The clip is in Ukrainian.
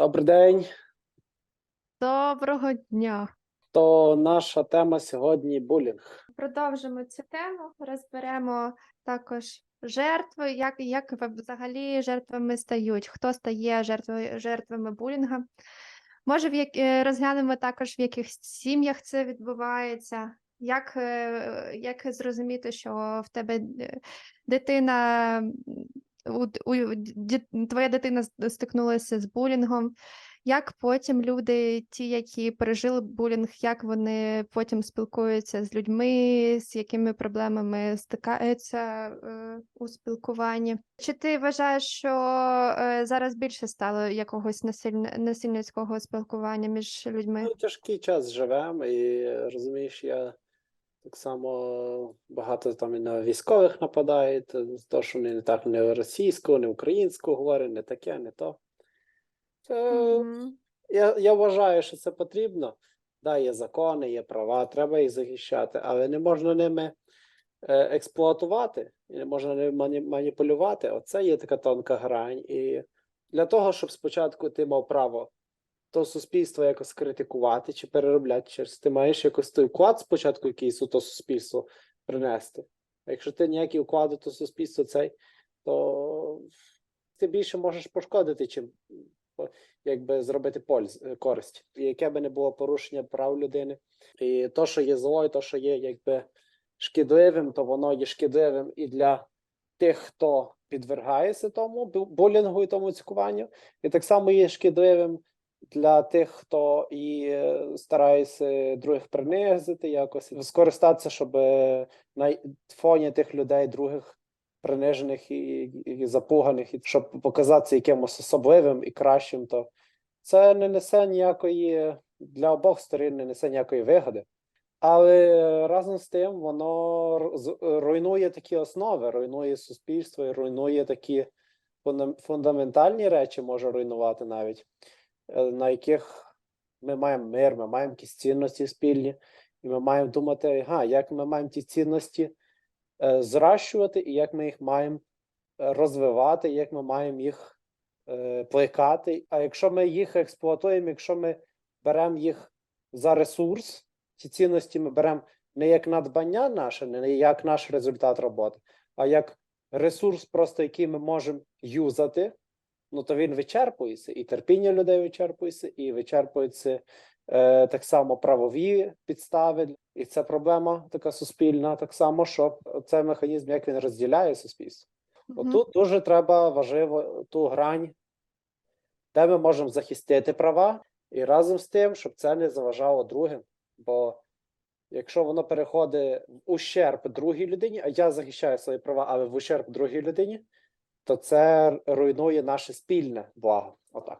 Добрий день. Доброго дня. То наша тема сьогодні булінг. Продовжимо цю тему, розберемо також жертви, як, як взагалі жертвами стають, хто стає жертвою, жертвами булінга. Може, в як, е, розглянемо також, в яких сім'ях це відбувається, як, е, як зрозуміти, що в тебе е, дитина, у, у, ді- твоя дитина стикнулася з булінгом, як потім люди, ті, які пережили булінг, як вони потім спілкуються з людьми, з якими проблемами стикаються е, у спілкуванні? Чи ти вважаєш, що е, зараз більше стало якогось насильне, насильницького спілкування між людьми? Ми тяжкий час живемо, і розумієш, я так само багато там і на військових нападають, то що вони не так не російською, не українською говорять, не таке, не то. Це, Мгм. я, я вважаю, що це потрібно. Да, є закони, є права, треба їх захищати, але не можна ними е, експлуатувати, і не можна ними мані- маніпулювати. Оце є така тонка грань. І для того, щоб спочатку ти мав право то суспільство якось критикувати чи переробляти через ти маєш якось той вклад спочатку якийсь у то суспільство принести. А якщо ти ніякі вклади, то суспільство цей, то ти більше можеш пошкодити, чим якби зробити польз, е, користь. І яке би не було порушення прав людини. І то, що є зло, і то, що є якби шкідливим, то воно є шкідливим і для тих, хто підвергається тому бу- булінгу і тому цькуванню, і так само є шкідливим для тих, хто і е, старається других принизити, якось скористатися, щоб е, на фоні тих людей, других принижених і, і запуганих, і щоб показатися якимось особливим і кращим, то це не несе ніякої для обох сторін, не несе ніякої вигоди. Але разом з тим воно руйнує такі основи, руйнує суспільство і руйнує такі фундаментальні речі, може руйнувати навіть, на яких ми маємо мир, ми маємо якісь цінності спільні, і ми маємо думати, ага, як ми маємо ті цінності е, зрощувати, і як ми їх маємо е, розвивати, як ми маємо їх е, плекати. А якщо ми їх експлуатуємо, якщо ми беремо їх за ресурс, ці цінності ми беремо не як надбання наше, не як наш результат роботи, а як ресурс, просто який ми можемо юзати, ну то він вичерпується, і терпіння людей вичерпується, і вичерпуються е, так само правові підстави. І це проблема така суспільна, так само, що цей механізм, як він розділяє суспільство. Мгм. Отут дуже треба важливо ту грань, де ми можемо захистити права, і разом з тим, щоб це не заважало другим. Бо якщо воно переходить в ущерб другій людині, а я захищаю свої права, але в ущерб другій людині, то це руйнує наше спільне благо. Отак.